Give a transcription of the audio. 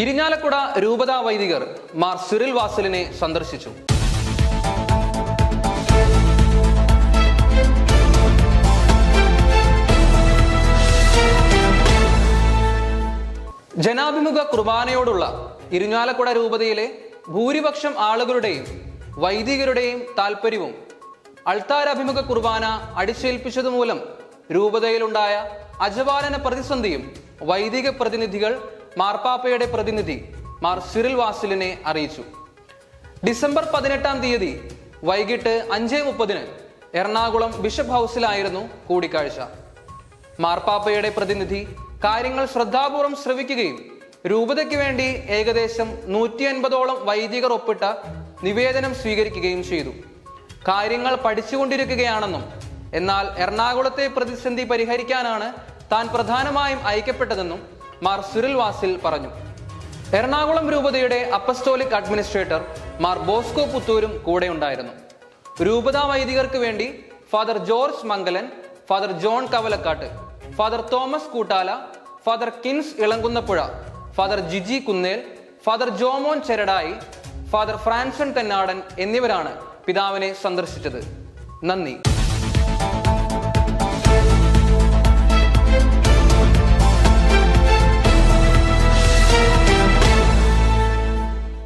ഇരിഞ്ഞാലക്കുട രൂപതാ വൈദികർ മാർ സിറിൽ വാസലിനെ സന്ദർശിച്ചു. ജനാഭിമുഖ കുർബാനയോടുള്ള ഇരിഞ്ഞാലക്കുട രൂപതയിലെ ഭൂരിപക്ഷം ആളുകളുടെയും വൈദികരുടെയും താല്പര്യവും അൾത്താരഭിമുഖ കുർബാന അടിച്ചേൽപ്പിച്ചതുമൂലം രൂപതയിലുണ്ടായ അജപാലന പ്രതിസന്ധിയും വൈദിക പ്രതിനിധികൾ മാർപ്പാപ്പയുടെ പ്രതിനിധി മാർ സിറിൽ വാസിലിനെ അറിയിച്ചു. ഡിസംബർ പതിനെട്ടാം തീയതി വൈകിട്ട് അഞ്ച് മുപ്പതിന് എറണാകുളം ബിഷപ്പ് ഹൗസിലായിരുന്നു കൂടിക്കാഴ്ച. മാർപ്പാപ്പയുടെ പ്രതിനിധി കാര്യങ്ങൾ ശ്രദ്ധാപൂർവം ശ്രവിക്കുകയും രൂപതയ്ക്ക് വേണ്ടി ഏകദേശം നൂറ്റി അൻപതോളം വൈദികർ ഒപ്പിട്ട നിവേദനം സ്വീകരിക്കുകയും ചെയ്തു. കാര്യങ്ങൾ പഠിച്ചുകൊണ്ടിരിക്കുകയാണെന്നും എന്നാൽ എറണാകുളത്തെ പ്രതിസന്ധി പരിഹരിക്കാനാണ് താൻ പ്രധാനമായും അയക്കപ്പെട്ടതെന്നും മാർ സുരിൽ വാസിൽ പറഞ്ഞു. എറണാകുളം രൂപതയുടെ അപ്പസ്റ്റോലിക് അഡ്മിനിസ്ട്രേറ്റർ മാർ ബോസ്കോ പുത്തൂരും കൂടെ ഉണ്ടായിരുന്നു രൂപതാ വൈദികർക്ക് വേണ്ടി Father George Mangalan Father John Kavalakkattu Father Thomas Koottala Father Kins Elankunnapuzha Father Jiji Kunnel Father Jomon Cheradai Father Franson Thennadan എന്നിവരാണ് പിതാവിനെ സന്ദർശിച്ചത്. നന്ദി.